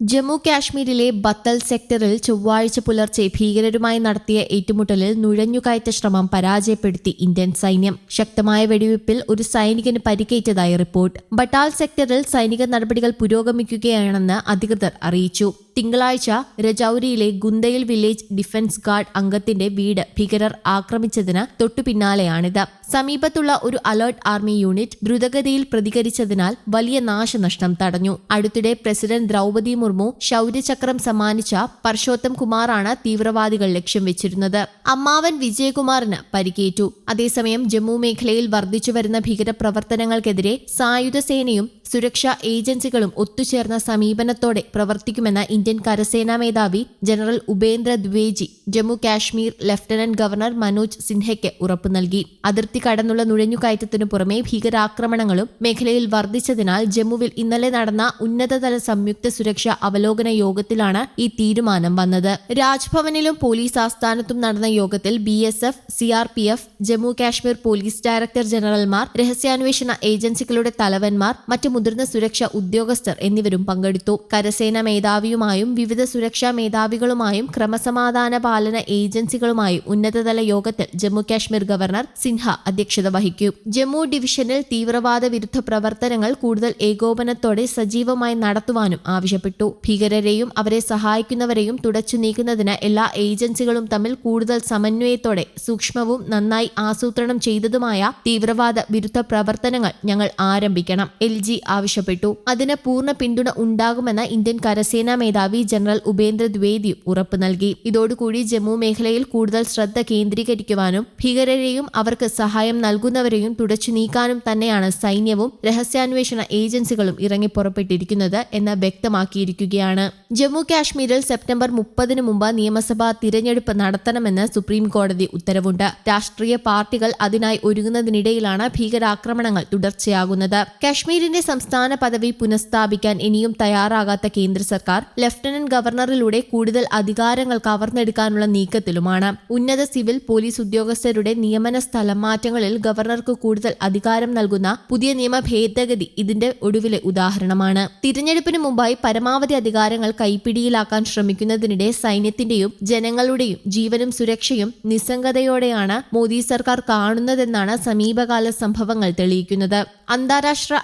ജമ്മു കാശ്മീരിലെ ബത്തൽ സെക്ടറിൽ ചൊവ്വാഴ്ച പുലർച്ചെ ഭീകരരുമായി നടത്തിയ ഏറ്റുമുട്ടലിൽ നുഴഞ്ഞുകയറ്റ ശ്രമം പരാജയപ്പെടുത്തി ഇന്ത്യൻ സൈന്യം. ശക്തമായ വെടിവയ്പിൽ ഒരു സൈനികന് പരിക്കേറ്റതായി റിപ്പോർട്ട്. ബട്ടാൽ സെക്ടറിൽ സൈനിക നടപടികൾ പുരോഗമിക്കുകയാണെന്ന് അധികൃതർ അറിയിച്ചു. തിങ്കളാഴ്ച രജൌരിയിലെ ഗുന്തയിൽ വില്ലേജ് ഡിഫൻസ് ഗാർഡ് അംഗത്തിന്റെ വീട് ഭീകരർ ആക്രമിച്ചതിന് തൊട്ടു പിന്നാലെയാണിത്. സമീപത്തുള്ള ഒരു അലേർട്ട് ആർമി യൂണിറ്റ് ദ്രുതഗതിയിൽ പ്രതികരിച്ചതിനാൽ വലിയ നാശനഷ്ടം തടഞ്ഞു. അടുത്തിടെ പ്രസിഡന്റ് ദ്രൗപദി മുർമു ശൗര്യചക്രം സമ്മാനിച്ച പർഷോത്തം കുമാറാണ് തീവ്രവാദികൾ ലക്ഷ്യം വെച്ചിരുന്നത്. അമ്മാവൻ വിജയകുമാറിന് പരിക്കേറ്റു. അതേസമയം ജമ്മു മേഖലയിൽ വർദ്ധിച്ചുവരുന്ന ഭീകരപ്രവർത്തനങ്ങൾക്കെതിരെ സായുധ സേനയും സുരക്ഷാ ഏജൻസികളും ഒത്തുചേർന്ന സമീപനത്തോടെ പ്രവർത്തിക്കുമെന്ന ഇന്ത്യൻ കരസേനാ മേധാവി general Upendra Dwivedi Jammu Kashmir lieutenant governor Manoj സിൻഹയ്ക്ക് ഉറപ്പു നൽകി. അതിർത്തി കടന്നുള്ള നുഴഞ്ഞുകയറ്റത്തിനു പുറമെ ഭീകരാക്രമണങ്ങളും മേഖലയിൽ വർദ്ധിച്ചതിനാൽ ജമ്മുവിൽ ഇന്നലെ നടന്ന ഉന്നതതല സംയുക്ത സുരക്ഷാ അവലോകന യോഗത്തിലാണ് ഈ തീരുമാനം വന്നത്. രാജ്ഭവനിലും പോലീസ് ആസ്ഥാനത്തും നടന്ന യോഗത്തിൽ B S F C R P F Jammu Kashmir police director ജനറൽമാർ രഹസ്യാന്വേഷണ ഏജൻസികളുടെ തലവന്മാർ മറ്റു മുതിർന്ന സുരക്ഷാ ഉദ്യോഗസ്ഥർ എന്നിവരും പങ്കെടുത്തു. കരസേന മേധാവിയുമായും വിവിധ സുരക്ഷാ മേധാവികളുമായും ക്രമസമാധാന പാലന ഏജൻസികളുമായും ഉന്നതതല യോഗത്തിൽ ജമ്മു കാശ്മീർ ഗവർണർ സിൻഹ അധ്യക്ഷത വഹിക്കും. ജമ്മു ഡിവിഷനിൽ തീവ്രവാദ വിരുദ്ധ പ്രവർത്തനങ്ങൾ കൂടുതൽ ഏകോപനത്തോടെ സജീവമായി നടത്തുവാനും ആവശ്യപ്പെട്ടു. ഭീകരരെയും അവരെ സഹായിക്കുന്നവരെയും തുടച്ചു നീക്കുന്നതിന് എല്ലാ ഏജൻസികളും തമ്മിൽ കൂടുതൽ സമന്വയത്തോടെ സൂക്ഷ്മവും നന്നായി ആസൂത്രണം ചെയ്തതുമായ തീവ്രവാദ വിരുദ്ധ പ്രവർത്തനങ്ങൾ ഞങ്ങൾ ആരംഭിക്കണം. എൽ ജി ആവശ്യപ്പെട്ടു. അതിന് പൂർണ പിന്തുണ ഉണ്ടാകുമെന്ന് ഇന്ത്യൻ കരസേനാ മേധാവി ജനറൽ ഉപേന്ദ്ര ദ്വേദി ഉറപ്പ് നൽകി. ഇതോടുകൂടി ജമ്മു മേഖലയിൽ കൂടുതൽ ശ്രദ്ധ കേന്ദ്രീകരിക്കുവാനും ഭീകരരെയും അവർക്ക് സഹായം നൽകുന്നവരെയും തുടച്ചു നീക്കാനും തന്നെയാണ് സൈന്യവും രഹസ്യാന്വേഷണ ഏജൻസികളും ഇറങ്ങി പുറപ്പെട്ടിരിക്കുന്നത് എന്ന് വ്യക്തമാക്കിയിരിക്കുകയാണ്. ജമ്മു കാശ്മീരിൽ സെപ്റ്റംബർ മുപ്പതിന് മുമ്പ് നിയമസഭാ തിരഞ്ഞെടുപ്പ് നടത്തണമെന്ന് സുപ്രീം കോടതി ഉത്തരവുണ്ട്. രാഷ്ട്രീയ പാർട്ടികൾ അതിനായി ഒരുങ്ങുന്നതിനിടയിലാണ് ഭീകരാക്രമണങ്ങൾ തുടർച്ചയാകുന്നത്. കാശ്മീരിന്റെ സംസ്ഥാന പദവി പുനഃസ്ഥാപിക്കാൻ ഇനിയും തയ്യാറാകാത്ത കേന്ദ്ര സർക്കാർ ലഫ്റ്റനന്റ് ഗവർണറിലൂടെ കൂടുതൽ അധികാരങ്ങൾ കവർന്നെടുക്കാനുള്ള നീക്കത്തിലുമാണ്. ഉന്നത സിവിൽ പോലീസ് ഉദ്യോഗസ്ഥരുടെ നിയമന സ്ഥലം മാറ്റങ്ങളിൽ ഗവർണർക്ക് കൂടുതൽ അധികാരം നൽകുന്ന പുതിയ നിയമ ഭേദഗതി ഇതിന്റെ ഒടുവിലെ ഉദാഹരണമാണ്. തിരഞ്ഞെടുപ്പിന് മുമ്പായി പരമാവധി അധികാരങ്ങൾ കൈപ്പിടിയിലാക്കാൻ ശ്രമിക്കുന്നതിനിടെ സൈന്യത്തിന്റെയും ജനങ്ങളുടെയും ജീവനും സുരക്ഷയും നിസ്സംഗതയോടെയാണ് മോദി സർക്കാർ കാണുന്നതെന്നാണ് സമീപകാല സംഭവങ്ങൾ തെളിയിക്കുന്നത്. അന്താരാഷ്ട്ര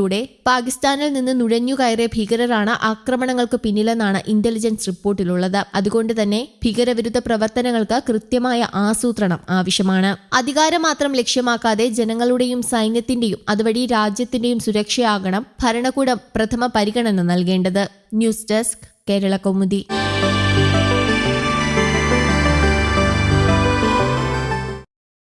അതിർത്തിയിലൂടെ പാകിസ്ഥാനിൽ നിന്ന് നുഴഞ്ഞുകയറിയ ഭീകരരാണ് ആക്രമണങ്ങൾക്ക് പിന്നിലെന്നാണ് ഇന്റലിജൻസ് റിപ്പോർട്ടിലുള്ളത്. അതുകൊണ്ട് തന്നെ ഭീകരവിരുദ്ധ പ്രവർത്തനങ്ങൾക്ക് കൃത്യമായ ആസൂത്രണം ആവശ്യമാണ്. അധികാരം മാത്രം ലക്ഷ്യമാക്കാതെ ജനങ്ങളുടെയും സൈന്യത്തിന്റെയും അതുവഴി രാജ്യത്തിന്റെയും സുരക്ഷയാകണം ഭരണകൂടം പ്രഥമ പരിഗണന നൽകേണ്ടത്. News desk Kerala Kaumudi.